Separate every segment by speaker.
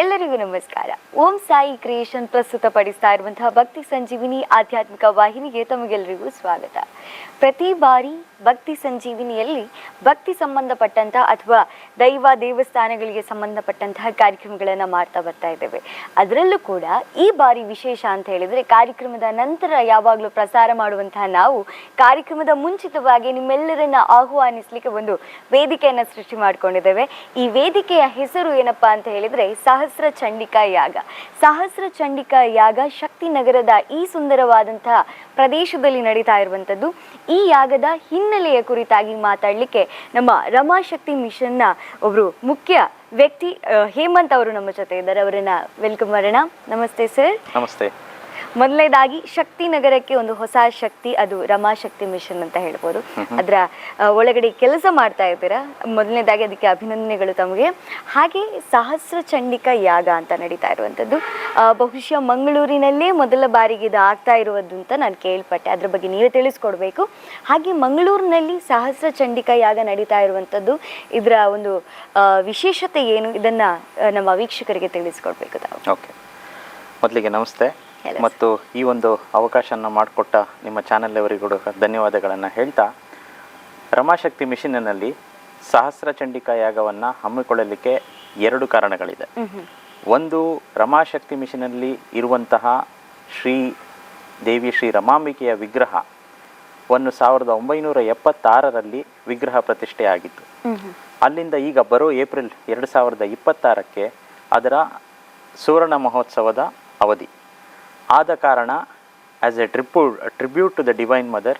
Speaker 1: ಎಲ್ಲರಿಗೂ ನಮಸ್ಕಾರ. ಓಂ ಸಾಯಿ ಕ್ರಿಯೇಷನ್ ಪ್ರಸ್ತುತಪಡಿಸ್ತಾ ಇರುವಂತಹ ಭಕ್ತಿ ಸಂಜೀವಿನಿ ಆಧ್ಯಾತ್ಮಿಕ ವಾಹಿನಿಗೆ ತಮಗೆಲ್ಲರಿಗೂ ಸ್ವಾಗತ. ಪ್ರತಿ ಬಾರಿ ಭಕ್ತಿ ಸಂಜೀವಿನಿಯಲ್ಲಿ ಭಕ್ತಿ ಸಂಬಂಧಪಟ್ಟಂತಹ ಅಥವಾ ದೈವ ದೇವಸ್ಥಾನಗಳಿಗೆ ಸಂಬಂಧಪಟ್ಟಂತಹ ಕಾರ್ಯಕ್ರಮಗಳನ್ನು ಮಾಡ್ತಾ ಬರ್ತಾ ಇದ್ದೇವೆ. ಅದರಲ್ಲೂ ಕೂಡ ಈ ಬಾರಿ ವಿಶೇಷ ಅಂತ ಹೇಳಿದ್ರೆ ಕಾರ್ಯಕ್ರಮದ ನಂತರ ಯಾವಾಗಲೂ ಪ್ರಸಾರ ಮಾಡುವಂತಹ ನಾವು ಕಾರ್ಯಕ್ರಮದ ಮುಂಚಿತವಾಗಿ ನಿಮ್ಮೆಲ್ಲರನ್ನ ಆಹ್ವಾನಿಸ್ಲಿಕ್ಕೆ ಒಂದು ವೇದಿಕೆಯನ್ನು ಸೃಷ್ಟಿ ಮಾಡಿಕೊಂಡಿದ್ದೇವೆ. ಈ ವೇದಿಕೆಯ ಹೆಸರು ಏನಪ್ಪಾ ಅಂತ ಹೇಳಿದ್ರೆ ಸಹಸ್ರ ಚಂಡಿಕಾ ಯಾಗ. ಸಹಸ್ರ ಚಂಡಿಕಾ ಯಾಗ ಶಕ್ತಿ ನಗರದ ಈ ಸುಂದರವಾದಂತಹ ಪ್ರದೇಶದಲ್ಲಿ ನಡೀತಾ ಇರುವಂಥದ್ದು. ಈ ಯಾಗದ ಹಿನ್ನೆಲೆಯ ಕುರಿತಾಗಿ ಮಾತಾಡಲಿಕ್ಕೆ ನಮ್ಮ ರಮಾಶಕ್ತಿ ಮಿಷನ್ನ ಒಬ್ಬರು ಮುಖ್ಯ ವ್ಯಕ್ತಿ ಹೇಮಂತ್ ಅವರು ನಮ್ಮ ಜೊತೆ ಇದ್ದಾರೆ. ಅವರನ್ನ ವೆಲ್ಕಮ್ ಮಾಡೋಣ. ನಮಸ್ತೆ ಸರ್.
Speaker 2: ನಮಸ್ತೆ.
Speaker 1: ಮೊದಲನೇದಾಗಿ ಶಕ್ತಿ ನಗರಕ್ಕೆ ಒಂದು ಹೊಸ ಶಕ್ತಿ ಅದು ರಮಾಶಕ್ತಿ ಮಿಷನ್ ಅಂತ ಹೇಳ್ಬೋದು. ಅದರ ಒಳಗಡೆ ಕೆಲಸ ಮಾಡ್ತಾ ಇದ್ದೀರಾ? ಮೊದಲನೇದಾಗಿ ಅದಕ್ಕೆ ಅಭಿನಂದನೆಗಳು ತಮಗೆ. ಹಾಗೆ ಸಹಸ್ರ ಚಂಡಿಕಾ ಯಾಗ ಅಂತ ನಡೀತಾ ಇರುವಂಥದ್ದು. ಬಹುಶಃ ಮಂಗಳೂರಿನಲ್ಲೇ ಮೊದಲ ಬಾರಿಗೆ ಇದು ಆಗ್ತಾ ಇರುವುದು ಅಂತ ನಾನು ಕೇಳ್ಪಟ್ಟೆ. ಅದ್ರ ಬಗ್ಗೆ ನೀವೇ ತಿಳಿಸ್ಕೊಡ್ಬೇಕು. ಹಾಗೆ ಮಂಗಳೂರಿನಲ್ಲಿ ಸಹಸ್ರ ಚಂಡಿಕಾ ಯಾಗ ನಡೀತಾ ಇರುವಂಥದ್ದು ಇದರ ಒಂದು ವಿಶೇಷತೆ ಏನು? ಇದನ್ನ ನಮ್ಮ ವೀಕ್ಷಕರಿಗೆ ತಿಳಿಸ್ಕೊಡ್ಬೇಕು ತಾವು.
Speaker 2: ಓಕೆ. ಮೊದಲಿಗೆ ನಮಸ್ತೆ. ಮತ್ತು ಈ ಒಂದು ಅವಕಾಶವನ್ನು ಮಾಡಿಕೊಟ್ಟ ನಿಮ್ಮ ಚಾನೆಲ್ ಅವರಿಗೂ ಧನ್ಯವಾದಗಳನ್ನು ಹೇಳ್ತಾ ರಮಾಶಕ್ತಿ ಮಿಷನ್ನಲ್ಲಿ ಸಹಸ್ರ ಚಂಡಿಕಾ ಯಾಗವನ್ನು ಹಮ್ಮಿಕೊಳ್ಳಲಿಕ್ಕೆ ಎರಡು ಕಾರಣಗಳಿದೆ. ಒಂದು ರಮಾಶಕ್ತಿ ಮಿಷಿನಲ್ಲಿ ಇರುವಂತಹ ಶ್ರೀ ದೇವಿ ಶ್ರೀ ರಮಾಂಬಿಕೆಯ ವಿಗ್ರಹ ಒಂದು ಸಾವಿರದ ಒಂಬೈನೂರ ಎಪ್ಪತ್ತಾರರಲ್ಲಿ ವಿಗ್ರಹ ಪ್ರತಿಷ್ಠೆ ಆಗಿತ್ತು. ಅಲ್ಲಿಂದ ಈಗ ಬರೋ ಏಪ್ರಿಲ್ ಎರಡು ಸಾವಿರದ ಇಪ್ಪತ್ತಾರಕ್ಕೆ ಅದರ ಸುವರ್ಣ ಮಹೋತ್ಸವದ ಅವಧಿ. ಆದ ಕಾರಣ as a trip tribute to the divine mother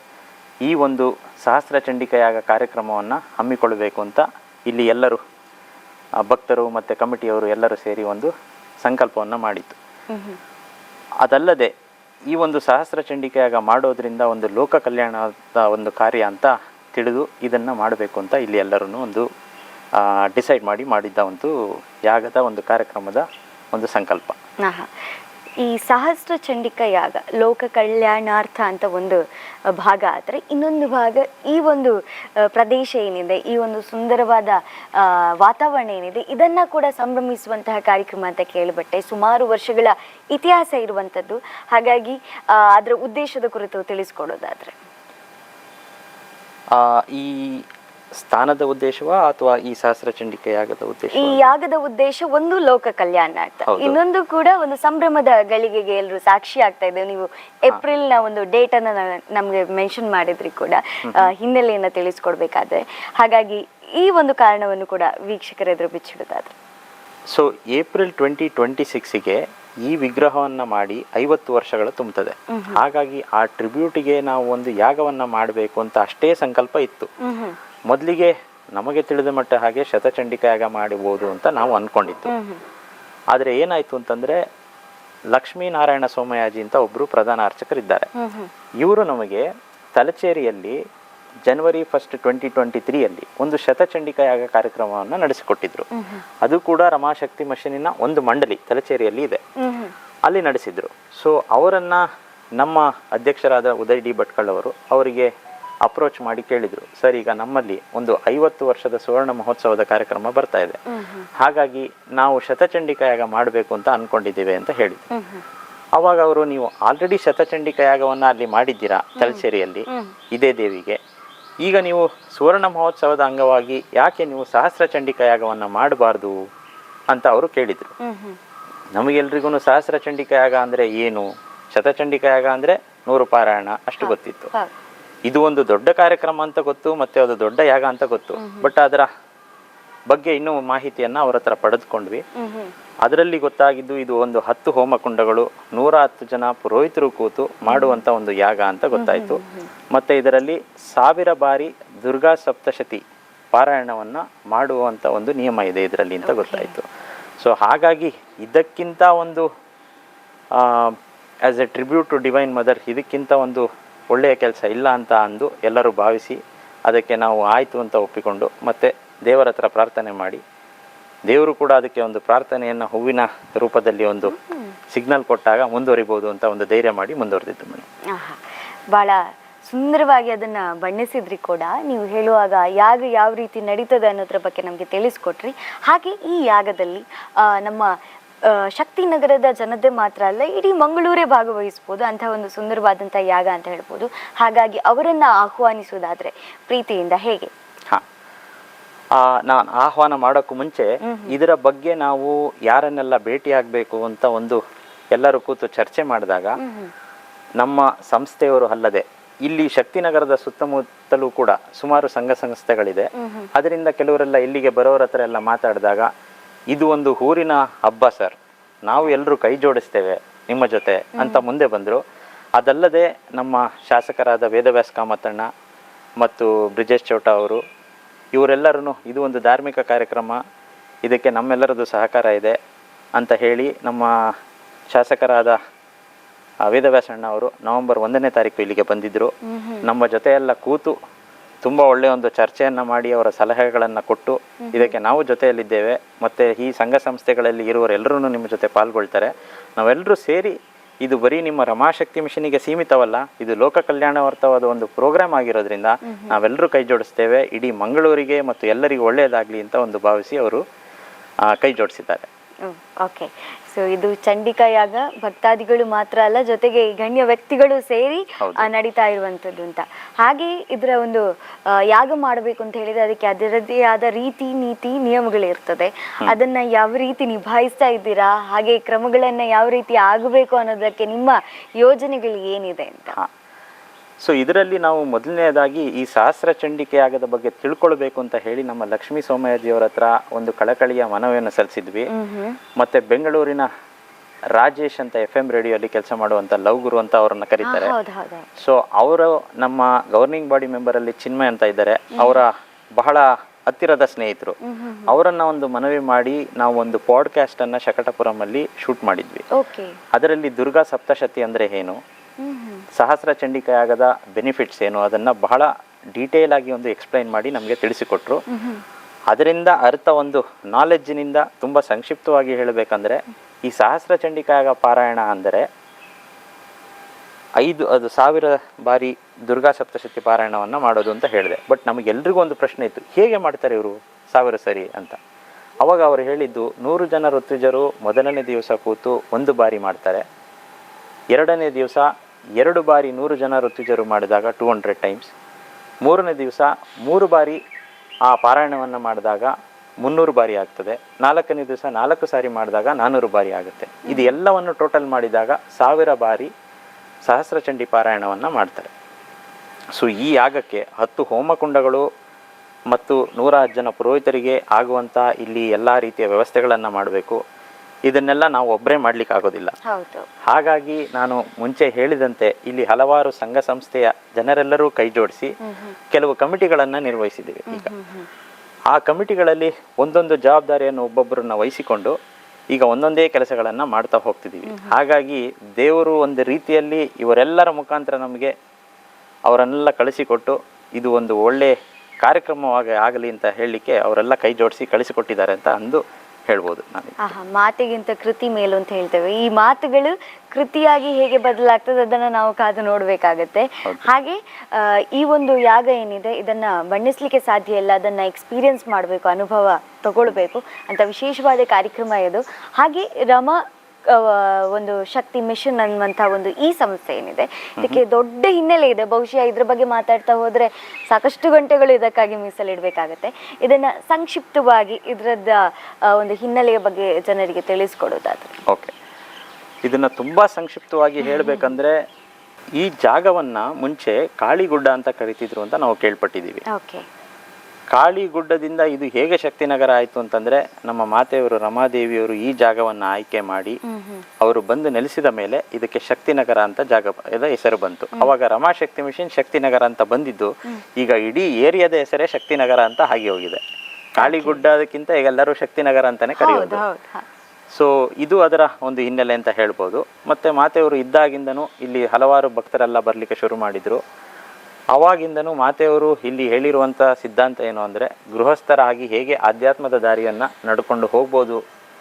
Speaker 2: ಈ ಒಂದು ಸಹಸ್ರ ಚಂಡಿಕೆಯಾಗ ಕಾರ್ಯಕ್ರಮವನ್ನು ಹಮ್ಮಿಕೊಳ್ಳಬೇಕು ಅಂತ ಇಲ್ಲಿ ಎಲ್ಲರೂ ಭಕ್ತರು ಮತ್ತು ಕಮಿಟಿಯವರು ಎಲ್ಲರೂ ಸೇರಿ ಒಂದು ಸಂಕಲ್ಪವನ್ನು ಮಾಡಿತ್ತು ಅದಲ್ಲದೆ ಈ ಒಂದು ಸಹಸ್ರ ಚಂಡಿಕೆಯಾಗ ಮಾಡೋದರಿಂದ ಒಂದು ಲೋಕ ಕಲ್ಯಾಣದ ಒಂದು ಕಾರ್ಯ ಅಂತ ತಿಳಿದು ಇದನ್ನು ಮಾಡಬೇಕು ಅಂತ ಇಲ್ಲಿ ಎಲ್ಲರೂ ಒಂದು ಡಿಸೈಡ್ ಮಾಡಿ ಮಾಡಿದ್ದ ಒಂದು ಯಾಗದ ಒಂದು ಕಾರ್ಯಕ್ರಮದ ಒಂದು ಸಂಕಲ್ಪ.
Speaker 1: ಈ ಸಹಸ್ರ ಚಂಡಿಕ ಯಾಗ ಲೋಕ ಕಲ್ಯಾಣಾರ್ಥ ಅಂತ ಒಂದು ಭಾಗ ಆದರೆ ಇನ್ನೊಂದು ಭಾಗ ಈ ಒಂದು ಪ್ರದೇಶ ಏನಿದೆ, ಈ ಒಂದು ಸುಂದರವಾದ ವಾತಾವರಣ ಏನಿದೆ, ಇದನ್ನು ಕೂಡ ಸಂಭ್ರಮಿಸುವಂತಹ ಕಾರ್ಯಕ್ರಮ ಅಂತ ಕೇಳಿಬಿಟ್ಟೆ. ಸುಮಾರು ವರ್ಷಗಳ ಇತಿಹಾಸ ಇರುವಂಥದ್ದು. ಹಾಗಾಗಿ ಅದರ ಉದ್ದೇಶದ ಕುರಿತು ತಿಳಿಸ್ಕೊಡೋದಾದ್ರೆ.
Speaker 2: ಈ ಸ್ಥಾನದ ಉದ್ದೇಶವಾ ಅಥವಾ ಈ ಸಹಸ್ರ ಚಂಡಿಕೆ ಯಾಗದ ಉದ್ದೇಶ
Speaker 1: ಈ ಯಾಗದ ಉದ್ದೇಶ ಒಂದು ಲೋಕ ಕಲ್ಯಾಣ
Speaker 2: ಅಂತ.
Speaker 1: ಇನ್ನೊಂದು ಕೂಡ ಒಂದು ಸಂಭ್ರಮದ ಗಳಿಗೆಗೆ ಎಲ್ಲರೂ ಸಾಕ್ಷಿ ಆಗ್ತಾ ಇದೆ ನೀವು ಏಪ್ರಿಲ್ನ ಒಂದು ಡೇಟ್ ಅನ್ನ ನಮ್ಗೆ ಮೆನ್ಷನ್ ಮಾಡಿದ್ರಿ ಕೂಡ. ಹಿನ್ನೆಲೆಯನ್ನ ತಿಳಿಸ್ಕೊಡ್ಬೇಕಾದ್ರೆ. ಹಾಗಾಗಿ ಈ ಒಂದು ಕಾರಣವನ್ನು ಕೂಡ ವೀಕ್ಷಕರ ಎದುರು ಬಿಚ್ಚಿಡೋದಾದ್ರೆ.
Speaker 2: ಸೊ ಏಪ್ರಿಲ್ ಟ್ವೆಂಟಿ ಟ್ವೆಂಟಿ ಸಿಕ್ಸಿಗೆ ಈ ವಿಗ್ರಹವನ್ನ ಮಾಡಿ ಐವತ್ತು ವರ್ಷಗಳು ತುಂಬುತ್ತದೆ. ಹಾಗಾಗಿ ಆ ಟ್ರಿಬ್ಯೂಟಿಗೆ ನಾವು ಒಂದು ಯಾಗವನ್ನ ಮಾಡಬೇಕು ಅಂತ ಅಷ್ಟೇ ಸಂಕಲ್ಪ ಇತ್ತು. ಮೊದಲಿಗೆ ನಮಗೆ ತಿಳಿದ ಮಟ್ಟ ಹಾಗೆ ಶತಚಂಡಿಕಾಯಾಗ ಮಾಡಬಹುದು ಅಂತ ನಾವು ಅಂದ್ಕೊಂಡಿದ್ದು ಆದರೆ ಏನಾಯಿತು ಅಂತಂದರೆ ಲಕ್ಷ್ಮೀನಾರಾಯಣ ಸೋಮಯಾಜಿ ಅಂತ ಒಬ್ಬರು ಪ್ರಧಾನ ಅರ್ಚಕರಿದ್ದಾರೆ. ಇವರು ನಮಗೆ ತಲಚೇರಿಯಲ್ಲಿ ಜನವರಿ ಫಸ್ಟ್ ಟ್ವೆಂಟಿ ಟ್ವೆಂಟಿ ತ್ರೀಯಲ್ಲಿ ಒಂದು ಶತಚಂಡಿಕಾಯಾಗ ಕಾರ್ಯಕ್ರಮವನ್ನು ನಡೆಸಿಕೊಟ್ಟಿದ್ರು. ಅದು ಕೂಡ ರಮಾಶಕ್ತಿ ಮಷೀನಿನ ಒಂದು ಮಂಡಳಿ ತಲಚೇರಿಯಲ್ಲಿ ಇದೆ. ಅಲ್ಲಿ ನಡೆಸಿದ್ರು. ಸೊ ಅವರನ್ನು ನಮ್ಮ ಅಧ್ಯಕ್ಷರಾದ ಉದಯ್ ಡಿ ಭಟ್ಕಳ್ ಅವರು ಅವರಿಗೆ ಅಪ್ರೋಚ್ ಮಾಡಿ ಕೇಳಿದ್ರು ಸರ್ ಈಗ ನಮ್ಮಲ್ಲಿ ಒಂದು ಐವತ್ತು ವರ್ಷದ ಸುವರ್ಣ ಮಹೋತ್ಸವದ ಕಾರ್ಯಕ್ರಮ ಬರ್ತಾ ಇದೆ. ಹಾಗಾಗಿ ನಾವು ಶತಚಂಡಿಕಾಯಾಗ ಮಾಡಬೇಕು ಅಂತ ಅನ್ಕೊಂಡಿದ್ದೇವೆ ಅಂತ
Speaker 1: ಹ್ಮ್
Speaker 2: ಅವಾಗ ಅವರು ನೀವು ಆಲ್ರೆಡಿ ಶತಚಂಡಿಕಾಯಾಗವನ್ನ ಅಲ್ಲಿ ಮಾಡಿದ್ದೀರಾ ತಲಚೇರಿಯಲ್ಲಿ. ಇದೇ ದೇವಿಗೆ. ಈಗ ನೀವು ಸುವರ್ಣ ಮಹೋತ್ಸವದ ಅಂಗವಾಗಿ ಯಾಕೆ ನೀವು ಸಹಸ್ರ ಚಂಡಿಕಾಯಾಗವನ್ನ ಮಾಡಬಾರ್ದು ಅಂತ ಅವರು ಕೇಳಿದ್ರು. ನಮಗೆಲ್ರಿಗೂ ಸಹಸ್ರ ಚಂಡಿಕಾಯಾಗ ಅಂದ್ರೆ ಏನು? ಶತಚಂಡಿಕಾಯಾಗ ಅಂದ್ರೆ ನೂರು ಪಾರಾಯಣ ಅಷ್ಟು ಗೊತ್ತಿತ್ತು. ಇದು ಒಂದು ದೊಡ್ಡ ಕಾರ್ಯಕ್ರಮ ಅಂತ ಗೊತ್ತು ಮತ್ತೆ ಅದು ದೊಡ್ಡ ಯಾಗ ಅಂತ ಗೊತ್ತು. ಬಟ್ ಅದರ ಬಗ್ಗೆ ಇನ್ನೂ ಮಾಹಿತಿಯನ್ನು ಅವ್ರ ಹತ್ರ ಪಡೆದುಕೊಂಡ್ವಿ. ಅದರಲ್ಲಿ ಗೊತ್ತಾಗಿದ್ದು ಇದು ಒಂದು ಹತ್ತು ಹೋಮಕುಂಡಗಳು ನೂರ ಹತ್ತು ಜನ ಪುರೋಹಿತರು ಕೂತು ಮಾಡುವಂಥ ಒಂದು ಯಾಗ ಅಂತ ಗೊತ್ತಾಯಿತು. ಮತ್ತು ಇದರಲ್ಲಿ ಸಾವಿರ ಬಾರಿ ದುರ್ಗಾ ಸಪ್ತಶತಿ ಪಾರಾಯಣವನ್ನು ಮಾಡುವಂಥ ಒಂದು ನಿಯಮ ಇದೆ ಇದರಲ್ಲಿ ಅಂತ ಗೊತ್ತಾಯಿತು. ಸೊ ಹಾಗಾಗಿ ಇದಕ್ಕಿಂತ ಒಂದು as a tribute to divine mother ಇದಕ್ಕಿಂತ ಒಂದು ಒಳ್ಳೆಯ ಕೆಲಸ ಇಲ್ಲ ಅಂತ ಅಂದು ಎಲ್ಲರೂ ಭಾವಿಸಿ ಅದಕ್ಕೆ ನಾವು ಆಯಿತು ಅಂತ ಒಪ್ಪಿಕೊಂಡು ಮತ್ತು ದೇವರ ಹತ್ರ ಪ್ರಾರ್ಥನೆ ಮಾಡಿ. ದೇವರು ಕೂಡ ಅದಕ್ಕೆ ಒಂದು ಪ್ರಾರ್ಥನೆಯನ್ನು ಹೂವಿನ ರೂಪದಲ್ಲಿ ಒಂದು ಸಿಗ್ನಲ್ ಕೊಟ್ಟಾಗ ಮುಂದುವರಿಬೋದು ಅಂತ ಒಂದು ಧೈರ್ಯ ಮಾಡಿ ಮುಂದುವರೆದಿದ್ದು
Speaker 1: ಆಹಾ. ಬಹಳ ಸುಂದರವಾಗಿ ಅದನ್ನ ಬಣ್ಣಿಸಿದ್ರಿ ಕೂಡ. ನೀವು ಹೇಳುವಾಗ ಯಾಗ ಯಾವ ರೀತಿ ನಡೀತದೆ ಅನ್ನೋದ್ರ ಬಗ್ಗೆ ನಮಗೆ ತಿಳಿಸ್ಕೊಟ್ರಿ. ಹಾಗೆ ಈ ಯಾಗದಲ್ಲಿ ನಮ್ಮ ಆ, ಶಕ್ತಿನಗರದ ಜನತೆ ಮಾತ್ರ ಅಲ್ಲ ಇಡೀ ಮಂಗಳೂರೇ ಭಾಗವಹಿಸ್ಬೋದು ಅಂತ ಒಂದು ಸುಂದರವಾದಂಥ ಯಾಗ ಅಂತ ಹೇಳ್ಬೋದು. ಹಾಗಾಗಿ ಅವರನ್ನ ಆಹ್ವಾನಿಸೋದಾದ್ರೆ ಪ್ರೀತಿಯಿಂದ ಹೇಗೆ?
Speaker 2: ಹಾ. ಆ, ನಾನು ಆಹ್ವಾನ ಮಾಡೋಕ್ಕೂ ಮುಂಚೆ ಇದರ ಬಗ್ಗೆ ನಾವು ಯಾರನ್ನೆಲ್ಲ ಭೇಟಿ ಆಗಬೇಕು ಅಂತ ಒಂದು ಎಲ್ಲರೂ ಕೂತು ಚರ್ಚೆ ಮಾಡಿದಾಗ ನಮ್ಮ ಸಂಸ್ಥೆಯವರು ಅಲ್ಲದೆ ಇಲ್ಲಿ ಶಕ್ತಿನಗರದ ಸುತ್ತಮುತ್ತಲೂ ಕೂಡ ಸುಮಾರು ಸಂಘ ಸಂಸ್ಥೆಗಳಿದೆ. ಅದರಿಂದ ಕೆಲವರೆಲ್ಲ ಇಲ್ಲಿಗೆ ಬರೋರ ಹತ್ರ ಎಲ್ಲ ಮಾತಾಡಿದಾಗ ಇದು ಒಂದು ಊರಿನ ಹಬ್ಬ ಸರ್. ನಾವು ಎಲ್ಲರೂ ಕೈ ಜೋಡಿಸ್ತೇವೆ ನಿಮ್ಮ ಜೊತೆ ಅಂತ ಮುಂದೆ ಬಂದರು. ಅದಲ್ಲದೆ ನಮ್ಮ ಶಾಸಕರಾದ ವೇದವ್ಯಾಸ ಕಾಮತಣ್ಣ ಮತ್ತು ಬ್ರಿಜೇಶ್ ಚೌಟ ಅವರು ಇವರೆಲ್ಲರೂ ಇದು ಒಂದು ಧಾರ್ಮಿಕ ಕಾರ್ಯಕ್ರಮ ಇದಕ್ಕೆ ನಮ್ಮೆಲ್ಲರದ್ದು ಸಹಕಾರ ಇದೆ ಅಂತ ಹೇಳಿ ನಮ್ಮ ಶಾಸಕರಾದ ವೇದವ್ಯಾಸಣ್ಣ ಅವರು ನವೆಂಬರ್ ಒಂದನೇ ತಾರೀಕು ಇಲ್ಲಿಗೆ ಬಂದಿದ್ದರು ನಮ್ಮ ಜೊತೆಯೆಲ್ಲ ಎಲ್ಲ ಕೂತು ತುಂಬ ಒಳ್ಳೆಯ ಒಂದು ಚರ್ಚೆಯನ್ನು ಮಾಡಿ ಅವರ ಸಲಹೆಗಳನ್ನು ಕೊಟ್ಟು ಇದಕ್ಕೆ ನಾವು ಜೊತೆಯಲ್ಲಿದ್ದೇವೆ. ಮತ್ತು ಈ ಸಂಘ ಸಂಸ್ಥೆಗಳಲ್ಲಿ ಇರುವರೆಲ್ಲರೂ ನಿಮ್ಮ ಜೊತೆ ಪಾಲ್ಗೊಳ್ತಾರೆ. ನಾವೆಲ್ಲರೂ ಸೇರಿ ಇದು ಬರೀ ನಿಮ್ಮ ರಮಾಶಕ್ತಿ ಮಿಷನಿಗೆ ಸೀಮಿತವಲ್ಲ ಇದು ಲೋಕ ಕಲ್ಯಾಣವಾರ್ಥವಾದ ಒಂದು ಪ್ರೋಗ್ರಾಮ್ ಆಗಿರೋದ್ರಿಂದ ನಾವೆಲ್ಲರೂ ಕೈ ಜೋಡಿಸ್ತೇವೆ. ಇಡೀ ಮಂಗಳೂರಿಗೆ ಮತ್ತು ಎಲ್ಲರಿಗೂ ಒಳ್ಳೆಯದಾಗಲಿ ಅಂತ ಒಂದು ಭಾವಿಸಿ ಅವರು ಕೈ ಜೋಡಿಸಿದ್ದಾರೆ.
Speaker 1: ಓಕೆ ಸೊ ಇದು ಚಂಡಿಕಾ ಯಾಗ ಭಕ್ತಾದಿಗಳು ಮಾತ್ರ ಅಲ್ಲ ಜೊತೆಗೆ ಈ ಗಣ್ಯ ವ್ಯಕ್ತಿಗಳು ಸೇರಿ. ಆ, ನಡೀತಾ ಇರುವಂತದ್ದು ಅಂತ. ಹಾಗೆ ಇದರ ಒಂದು ಆ, ಯಾಗ ಮಾಡಬೇಕು ಅಂತ ಹೇಳಿದ್ರೆ ಅದಕ್ಕೆ ಅದರದ್ದೇ ಆದ ರೀತಿ ನೀತಿ ನಿಯಮಗಳಿರ್ತದೆ ಅದನ್ನ ಯಾವ ರೀತಿ ನಿಭಾಯಿಸ್ತಾ ಇದ್ದೀರಾ ಹಾಗೆ ಕ್ರಮಗಳನ್ನ ಯಾವ ರೀತಿ ಆಗಬೇಕು ಅನ್ನೋದಕ್ಕೆ ನಿಮ್ಮ ಯೋಜನೆಗಳು ಏನಿದೆ ಅಂತ.
Speaker 2: ಹಾಂ. ಸೊ ಇದರಲ್ಲಿ ನಾವು ಮೊದಲನೇದಾಗಿ ಈ ಸಹಸ್ರ ಚಂಡಿಕೆ ಯಾಗದ ಬಗ್ಗೆ ತಿಳ್ಕೊಳ್ಬೇಕು ಅಂತ ಹೇಳಿ ನಮ್ಮ ಲಕ್ಷ್ಮೀ ಸೋಮಯ್ಯಜಿಯವರ ಹತ್ರ ಒಂದು ಕಳಕಳಿಯ ಮನವಿಯನ್ನು ಸಲ್ಲಿಸಿದ್ವಿ. ಮತ್ತೆ ಬೆಂಗಳೂರಿನ ರಾಜೇಶ್ ಅಂತ ಎಫ್ ಎಂ ರೇಡಿಯೋಲ್ಲಿ ಕೆಲಸ ಮಾಡುವಂತ ಲವ್ ಗುರು ಅಂತ ಅವರನ್ನ ಕರೀತಾರೆ. ಸೊ ಅವರು ನಮ್ಮ ಗವರ್ನಿಂಗ್ ಬಾಡಿ ಮೆಂಬರ್ ಅಲ್ಲಿ ಚಿನ್ಮಯ್ ಅಂತ ಇದ್ದಾರೆ. ಅವರ ಬಹಳ ಹತ್ತಿರದ ಸ್ನೇಹಿತರು. ಅವರನ್ನ ಒಂದು ಮನವಿ ಮಾಡಿ ನಾವು ಒಂದು ಪಾಡ್ಕಾಸ್ಟ್ ಅನ್ನ ಶಕಟಪುರಂ ಅಲ್ಲಿ ಶೂಟ್ ಮಾಡಿದ್ವಿ. ಅದರಲ್ಲಿ ದುರ್ಗಾ ಸಪ್ತಶತಿ ಅಂದ್ರೆ ಏನು? ಸಹಸ್ರ ಚಂಡಿಕಾಯಾಗದ ಬೆನಿಫಿಟ್ಸ್ ಏನು? ಅದನ್ನು ಬಹಳ ಡೀಟೇಲ್ ಆಗಿ ಒಂದು ಎಕ್ಸ್ಪ್ಲೈನ್ ಮಾಡಿ ನಮಗೆ ತಿಳಿಸಿಕೊಟ್ರು. ಅದರಿಂದ ಅರ್ಥ ಒಂದು ನಾಲೆಡ್ಜಿನಿಂದ ತುಂಬ ಸಂಕ್ಷಿಪ್ತವಾಗಿ ಹೇಳಬೇಕಂದ್ರೆ, ಈ ಸಹಸ್ರ ಚಂಡಿಕಾಯಾಗ ಪಾರಾಯಣ ಅಂದರೆ ಐದು, ಅದು ಸಾವಿರ ಬಾರಿ ದುರ್ಗಾ ಸಪ್ತಶತಿ ಪಾರಾಯಣವನ್ನು ಮಾಡೋದು ಅಂತ ಹೇಳಿದೆ. ಬಟ್ ನಮಗೆಲ್ರಿಗೂ ಒಂದು ಪ್ರಶ್ನೆ ಇತ್ತು, ಹೇಗೆ ಮಾಡ್ತಾರೆ ಇವರು ಸಾವಿರ ಸರಿ ಅಂತ? ಅವಾಗ ಅವರು ಹೇಳಿದ್ದು, ನೂರು ಜನ ಋತುಜರು ಮೊದಲನೇ ದಿವಸ ಕೂತು ಒಂದು ಬಾರಿ ಮಾಡ್ತಾರೆ. ಎರಡನೇ ದಿವಸ ಎರಡು ಬಾರಿ ನೂರು ಜನ ಋತುಜರು ಮಾಡಿದಾಗ ಟೂ ಹಂಡ್ರೆಡ್ ಟೈಮ್ಸ್ ಮೂರನೇ ದಿವಸ ಮೂರು ಬಾರಿ ಆ ಪಾರಾಯಣವನ್ನು ಮಾಡಿದಾಗ ಮುನ್ನೂರು ಬಾರಿ ಆಗ್ತದೆ. ನಾಲ್ಕನೇ ದಿವಸ ನಾಲ್ಕು ಸಾರಿ ಮಾಡಿದಾಗ ನಾನ್ನೂರು ಬಾರಿ ಆಗುತ್ತೆ. ಇದು ಎಲ್ಲವನ್ನು ಟೋಟಲ್ ಮಾಡಿದಾಗ ಸಾವಿರ ಬಾರಿ ಸಹಸ್ರಚಂಡಿ ಪಾರಾಯಣವನ್ನು ಮಾಡ್ತಾರೆ. ಸೊ ಈ ಯಾಗಕ್ಕೆ ಹತ್ತು ಹೋಮಕುಂಡಗಳು ಮತ್ತು ನೂರ ಜನ ಪುರೋಹಿತರಿಗೆ ಆಗುವಂಥ ಇಲ್ಲಿ ಎಲ್ಲ ರೀತಿಯ ವ್ಯವಸ್ಥೆಗಳನ್ನು ಮಾಡಬೇಕು. ಇದನ್ನೆಲ್ಲ ನಾವು ಒಬ್ಬರೇ ಮಾಡ್ಲಿಕ್ಕೆ ಆಗೋದಿಲ್ಲ ಹಾಗಾಗಿ ನಾನು ಮುಂಚೆ ಹೇಳಿದಂತೆ ಇಲ್ಲಿ ಹಲವಾರು ಸಂಘ ಸಂಸ್ಥೆಯ ಜನರೆಲ್ಲರೂ ಕೈ ಜೋಡಿಸಿ ಕೆಲವು ಕಮಿಟಿಗಳನ್ನು ನಿರ್ವಹಿಸಿದ್ದೀವಿ ಈಗ. ಆ ಕಮಿಟಿಗಳಲ್ಲಿ ಒಂದೊಂದು ಜವಾಬ್ದಾರಿಯನ್ನು ಒಬ್ಬೊಬ್ಬರನ್ನ ವಹಿಸಿಕೊಂಡು ಈಗ ಒಂದೊಂದೇ ಕೆಲಸಗಳನ್ನು ಮಾಡ್ತಾ ಹೋಗ್ತಿದ್ದೀವಿ. ಹಾಗಾಗಿ ದೇವರು ಒಂದು ರೀತಿಯಲ್ಲಿ ಇವರೆಲ್ಲರ ಮುಖಾಂತರ ನಮಗೆ ಅವರನ್ನೆಲ್ಲ ಕಳಿಸಿಕೊಟ್ಟು ಇದು ಒಂದು ಒಳ್ಳೆ ಕಾರ್ಯಕ್ರಮವಾಗಿ ಆಗಲಿ ಅಂತ ಹೇಳಲಿಕ್ಕೆ ಅವರೆಲ್ಲ ಕೈ ಜೋಡಿಸಿ ಕಳಿಸಿಕೊಟ್ಟಿದ್ದಾರೆ ಅಂತ ಅಂದು ಹೇಳ್ಬೋದು
Speaker 1: ಆಹಾ ಮಾತಿಗಿಂತ ಕೃತಿ ಮೇಲು ಅಂತ ಹೇಳ್ತೇವೆ. ಈ ಮಾತುಗಳು ಕೃತಿಯಾಗಿ ಹೇಗೆ ಬದಲಾಗ್ತದೆ ಅದನ್ನ ನಾವು ಕಾದು ನೋಡ್ಬೇಕಾಗತ್ತೆ. ಹಾಗೆ ಆ, ಈ ಒಂದು ಯಾಗ ಏನಿದೆ ಇದನ್ನ ಬಣ್ಣಿಸ್ಲಿಕ್ಕೆ ಸಾಧ್ಯ ಇಲ್ಲ ಅದನ್ನ ಎಕ್ಸ್ಪೀರಿಯನ್ಸ್ ಮಾಡಬೇಕು ಅನುಭವ ತಗೊಳ್ಬೇಕು ಅಂತ ವಿಶೇಷವಾದ ಕಾರ್ಯಕ್ರಮ ಇದು. ಹಾಗೆ ರಮ ಒಂದು ಶಕ್ತಿ ಮಿಷನ್ ಅನ್ನುವಂಥ ಒಂದು ಈ ಸಂಸ್ಥೆ ಏನಿದೆ. ಇದಕ್ಕೆ ದೊಡ್ಡ ಹಿನ್ನೆಲೆ ಇದೆ. ಬಹುಶಃ ಇದ್ರ ಬಗ್ಗೆ ಮಾತಾಡ್ತಾ ಹೋದ್ರೆ ಸಾಕಷ್ಟು ಗಂಟೆಗಳು ಇದಕ್ಕಾಗಿ ಮೀಸಲಿಡಬೇಕಾಗತ್ತೆ ಇದನ್ನ ಸಂಕ್ಷಿಪ್ತವಾಗಿ ಇದರದ ಒಂದು ಹಿನ್ನೆಲೆಯ ಬಗ್ಗೆ ಜನರಿಗೆ ತಿಳಿಸ್ಕೊಡೋದಾದ್ರೆ
Speaker 2: ಓಕೆ. ಇದನ್ನು ತುಂಬ ಸಂಕ್ಷಿಪ್ತವಾಗಿ ಹೇಳಬೇಕಂದ್ರೆ ಈ ಜಾಗವನ್ನು ಮುಂಚೆ ಕಾಳಿಗುಡ್ಡ ಅಂತ ಕರಿತಿದ್ರು ಅಂತ ನಾವು ಕೇಳ್ಪಟ್ಟಿದ್ದೀವಿ.
Speaker 1: ಓಕೆ.
Speaker 2: ಕಾಳಿಗುಡ್ಡದಿಂದ ಇದು ಹೇಗೆ ಶಕ್ತಿನಗರ ಆಯಿತು ಅಂತಂದರೆ ನಮ್ಮ ಮಾತೆಯವರು ರಮಾದೇವಿಯವರು ಈ ಜಾಗವನ್ನು ಆಯ್ಕೆ ಮಾಡಿ ಅವರು ಬಂದು ನೆಲೆಸಿದ ಮೇಲೆ ಇದಕ್ಕೆ ಶಕ್ತಿನಗರ ಅಂತ ಜಾಗ ಹೆಸರು ಬಂತು. ಅವಾಗ ರಮಾಶಕ್ತಿ ಮಿಷನ್ ಶಕ್ತಿನಗರ ಅಂತ ಬಂದಿದ್ದು ಈಗ ಇಡೀ ಏರಿಯಾದ ಹೆಸರೇ ಶಕ್ತಿನಗರ ಅಂತ ಆಗಿ ಹೋಗಿದೆ. ಕಾಳಿಗುಡ್ಡಕ್ಕಿಂತ ಈಗ ಎಲ್ಲರೂ ಶಕ್ತಿನಗರ ಅಂತಾನೆ ಕರೆಯೋದು. ಸೊ ಇದು ಅದರ ಒಂದು ಹಿನ್ನೆಲೆ ಅಂತ ಹೇಳ್ಬೋದು. ಮತ್ತು ಮಾತೆಯವರು ಇದ್ದಾಗಿಂದನೂ ಇಲ್ಲಿ ಹಲವಾರು ಭಕ್ತರೆಲ್ಲ ಬರಲಿಕ್ಕೆ ಶುರು ಮಾಡಿದರು. ಅವಾಗಿಂದನೂ ಮಾತೆಯವರು ಇಲ್ಲಿ ಹೇಳಿರುವಂಥ ಸಿದ್ಧಾಂತ ಏನು ಅಂದರೆ ಗೃಹಸ್ಥರಾಗಿ ಹೇಗೆ ಆಧ್ಯಾತ್ಮದ ದಾರಿಯನ್ನು ನಡ್ಕೊಂಡು ಹೋಗ್ಬೋದು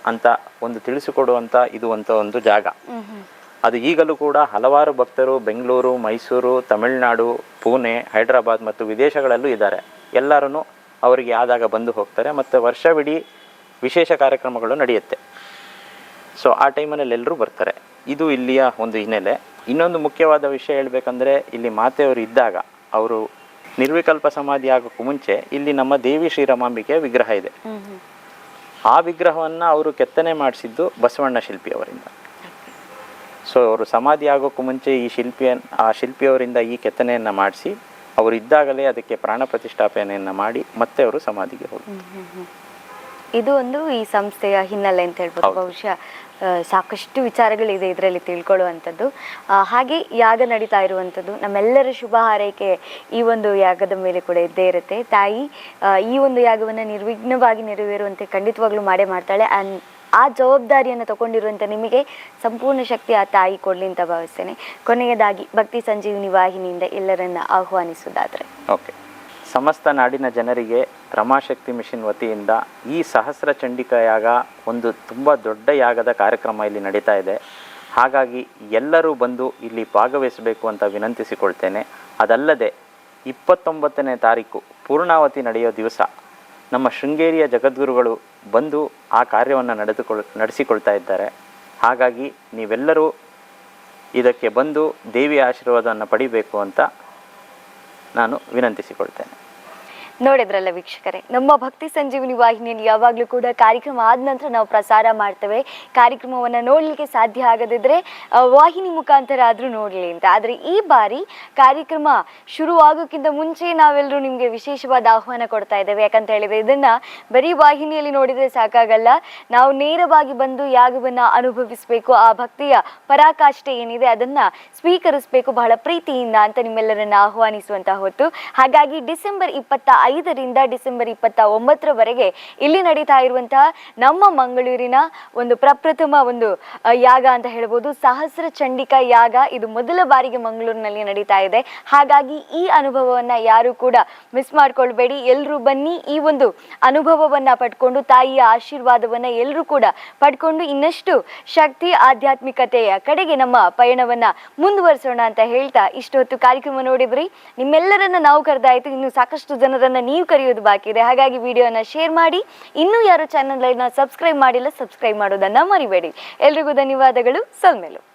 Speaker 2: ಅಂತ ಒಂದು ತಿಳಿಸಿಕೊಡುವಂಥ ಇದು ಅಂತ ಒಂದು ಜಾಗ. ಅದು ಈಗಲೂ ಕೂಡ ಹಲವಾರು ಭಕ್ತರು ಬೆಂಗಳೂರು ಮೈಸೂರು ತಮಿಳುನಾಡು ಪುಣೆ ಹೈದರಾಬಾದ್ ಮತ್ತು ವಿದೇಶಗಳಲ್ಲೂ ಇದ್ದಾರೆ. ಎಲ್ಲರೂ ಅವರಿಗೆ ಆದಾಗ ಬಂದು ಹೋಗ್ತಾರೆ ಮತ್ತು ವರ್ಷವಿಡೀ ವಿಶೇಷ ಕಾರ್ಯಕ್ರಮಗಳು ನಡೆಯುತ್ತೆ. ಸೊ ಆ ಟೈಮಲ್ಲಿ ಎಲ್ಲರೂ ಬರ್ತಾರೆ. ಇದು ಇಲ್ಲಿಯ ಒಂದು ಹಿನ್ನೆಲೆ. ಇನ್ನೊಂದು ಮುಖ್ಯವಾದ ವಿಷಯ ಹೇಳಬೇಕಂದ್ರೆ ಇಲ್ಲಿ ಮಾತೆಯವರು ಇದ್ದಾಗ ಅವರು ನಿರ್ವಿಕಲ್ಪ ಸಮಾಧಿ ಆಗೋಕ್ಕೂ ಮುಂಚೆ ಇಲ್ಲಿ ನಮ್ಮ ದೇವಿ ಶ್ರೀರಾಮಾಂಬಿಕೆ ವಿಗ್ರಹ ಇದೆ. ಆ ವಿಗ್ರಹವನ್ನು ಅವರು ಕೆತ್ತನೆ ಮಾಡಿಸಿದ್ದು ಬಸವಣ್ಣ ಶಿಲ್ಪಿಯವರಿಂದ. ಸೊ ಅವರು ಸಮಾಧಿ ಆಗೋಕ್ಕೂ ಮುಂಚೆ ಈ ಶಿಲ್ಪಿಯ ಆ ಶಿಲ್ಪಿಯವರಿಂದ ಈ ಕೆತ್ತನೆಯನ್ನು ಮಾಡಿಸಿ ಅವರು ಇದ್ದಾಗಲೇ ಅದಕ್ಕೆ ಪ್ರಾಣ ಪ್ರತಿಷ್ಠಾಪನೆಯನ್ನು ಮಾಡಿ ಮತ್ತೆ ಅವರು ಸಮಾಧಿಗೆ
Speaker 1: ಹೋಗ್ತಾರೆ. ಇದು ಒಂದು ಈ ಸಂಸ್ಥೆಯ ಹಿನ್ನೆಲೆ ಅಂತ ಹೇಳ್ಬೋದು. ಬಹುಶಃ ಸಾಕಷ್ಟು ವಿಚಾರಗಳಿದೆ ಇದರಲ್ಲಿ ತಿಳ್ಕೊಳ್ಳುವಂಥದ್ದು. ಹಾಗೆ ಯಾಗ ನಡೀತಾ ಇರುವಂಥದ್ದು. ನಮ್ಮೆಲ್ಲರ ಶುಭ ಹಾರೈಕೆ ಈ ಒಂದು ಯಾಗದ ಮೇಲೆ ಕೂಡ ಇದ್ದೇ ಇರುತ್ತೆ. ತಾಯಿ ಈ ಒಂದು ಯಾಗವನ್ನು ನಿರ್ವಿಘ್ನವಾಗಿ ನೆರವೇರುವಂತೆ ಖಂಡಿತವಾಗ್ಲೂ ಮಾಡೇ ಮಾಡ್ತಾಳೆ. ಆ್ಯಂಡ್ ಆ ಜವಾಬ್ದಾರಿಯನ್ನು ತಗೊಂಡಿರುವಂಥ ನಿಮಗೆ ಸಂಪೂರ್ಣ ಶಕ್ತಿ ಆ ತಾಯಿ ಕೊಡಲಿ ಅಂತ ಭಾವಿಸ್ತೇನೆ. ಕೊನೆಯದಾಗಿ ಭಕ್ತಿ ಸಂಜೀವಿನಿ ವಾಹಿನಿಯಿಂದ ಎಲ್ಲರನ್ನ ಆಹ್ವಾನಿಸುವುದಾದರೆ.
Speaker 2: ಓಕೆ. ಸಮಸ್ತ ನಾಡಿನ ಜನರಿಗೆ ರಮಾಶಕ್ತಿ ಮಿಷನ್ ವತಿಯಿಂದ ಈ ಸಹಸ್ರ ಚಂಡಿಕಾ ಯಾಗ ಒಂದು ತುಂಬ ದೊಡ್ಡ ಯಾಗದ ಕಾರ್ಯಕ್ರಮ ಇಲ್ಲಿ ನಡೀತಾ ಇದೆ. ಹಾಗಾಗಿ ಎಲ್ಲರೂ ಬಂದು ಇಲ್ಲಿ ಭಾಗವಹಿಸಬೇಕು ಅಂತ ವಿನಂತಿಸಿಕೊಳ್ತೇನೆ. ಅದಲ್ಲದೆ ಇಪ್ಪತ್ತೊಂಬತ್ತನೇ ತಾರೀಕು ಪೂರ್ಣಾವತಿ ನಡೆಯೋ ದಿವಸ ನಮ್ಮ ಶೃಂಗೇರಿಯ ಜಗದ್ಗುರುಗಳು ಬಂದು ಆ ಕಾರ್ಯವನ್ನು ನಡೆದುಕೊಳ್, ನಡೆಸಿಕೊಳ್ತಾ ಇದ್ದಾರೆ. ಹಾಗಾಗಿ ನೀವೆಲ್ಲರೂ ಇದಕ್ಕೆ ಬಂದು ದೇವಿಯ ಆಶೀರ್ವಾದವನ್ನು ಪಡಿಬೇಕು ಅಂತ ನಾನು ವಿನಂತಿಸಿಕೊಳ್ತೇನೆ.
Speaker 1: ನೋಡಿದ್ರಲ್ಲ ವೀಕ್ಷಕರೇ, ನಮ್ಮ ಭಕ್ತಿ ಸಂಜೀವಿನಿ ವಾಹಿನಿಯಲ್ಲಿ ಯಾವಾಗಲೂ ಕೂಡ ಕಾರ್ಯಕ್ರಮ ಆದ ನಂತರ ನಾವು ಪ್ರಸಾರ ಮಾಡ್ತೇವೆ. ಕಾರ್ಯಕ್ರಮವನ್ನು ನೋಡಲಿಕ್ಕೆ ಸಾಧ್ಯ ಆಗದಿದ್ರೆ ವಾಹಿನಿ ಮುಖಾಂತರ ಆದರೂ ನೋಡಲಿ ಅಂತ. ಆದರೆ ಈ ಬಾರಿ ಕಾರ್ಯಕ್ರಮ ಶುರುವಾಗೋಕ್ಕಿಂತ ಮುಂಚೆ ನಾವೆಲ್ಲರೂ ನಿಮಗೆ ವಿಶೇಷವಾದ ಆಹ್ವಾನ ಕೊಡ್ತಾ ಇದ್ದೇವೆ. ಯಾಕಂತ ಹೇಳಿದ್ರೆ ಇದನ್ನ ಬರೀ ವಾಹಿನಿಯಲ್ಲಿ ನೋಡಿದರೆ ಸಾಕಾಗಲ್ಲ. ನಾವು ನೇರವಾಗಿ ಬಂದು ಯಾಗವನ್ನು ಅನುಭವಿಸಬೇಕು, ಆ ಭಕ್ತಿಯ ಪರಾಕಾಷ್ಠೆ ಏನಿದೆ ಅದನ್ನ ಸ್ವೀಕರಿಸಬೇಕು ಬಹಳ ಪ್ರೀತಿಯಿಂದ ಅಂತ ನಿಮ್ಮೆಲ್ಲರನ್ನ ಆಹ್ವಾನಿಸುವಂತಹ ಹೊತ್ತು. ಹಾಗಾಗಿ ಡಿಸೆಂಬರ್ ಇಪ್ಪತ್ತ ಐದರಿಂದ ಡಿಸೆಂಬರ್ ಇಪ್ಪತ್ತ ಒಂಬತ್ತರವರೆಗೆ ಇಲ್ಲಿ ನಡೀತಾ ಇರುವಂತಹ ನಮ್ಮ ಮಂಗಳೂರಿನ ಒಂದು ಪ್ರಪ್ರಥಮ ಒಂದು ಯಾಗ ಅಂತ ಹೇಳ್ಬೋದು. ಸಹಸ್ರ ಚಂಡಿಕಾ ಯಾಗ ಇದು ಮೊದಲ ಬಾರಿಗೆ ಮಂಗಳೂರಿನಲ್ಲಿ ನಡೀತಾ ಇದೆ. ಹಾಗಾಗಿ ಈ ಅನುಭವವನ್ನ ಯಾರು ಕೂಡ ಮಿಸ್ ಮಾಡ್ಕೊಳ್ಬೇಡಿ. ಎಲ್ಲರೂ ಬನ್ನಿ ಈ ಒಂದು ಅನುಭವವನ್ನ ಪಡ್ಕೊಂಡು, ತಾಯಿಯ ಆಶೀರ್ವಾದವನ್ನ ಎಲ್ಲರೂ ಕೂಡ ಪಡ್ಕೊಂಡು ಇನ್ನಷ್ಟು ಶಕ್ತಿ, ಆಧ್ಯಾತ್ಮಿಕತೆಯ ಕಡೆಗೆ ನಮ್ಮ ಪಯಣವನ್ನ ಮುಂದುವರಿಸೋಣ ಅಂತ ಹೇಳ್ತಾ ಇಷ್ಟೊತ್ತು ಕಾರ್ಯಕ್ರಮ ನೋಡಿದ್ರಿ. ನಿಮ್ಮೆಲ್ಲರನ್ನ ನಾವು ಕರೆದಾಯ್ತು. ಇನ್ನು ಸಾಕಷ್ಟು ಜನರನ್ನ ನೀವು ಕರೆಯೋದು ಬಾಕಿ ಇದೆ. ಹಾಗಾಗಿ ವಿಡಿಯೋನ ಶೇರ್ ಮಾಡಿ. ಇನ್ನೂ ಯಾರು ಚಾನಲ್ ಸಬ್ಸ್ಕ್ರೈಬ್ ಮಾಡಿಲ್ಲ ಸಬ್ಸ್ಕ್ರೈಬ್ ಮಾಡೋದನ್ನ ಮರಿಬೇಡಿ. ಎಲ್ರಿಗೂ ಧನ್ಯವಾದಗಳು. ಸಲ್ಮೇಲು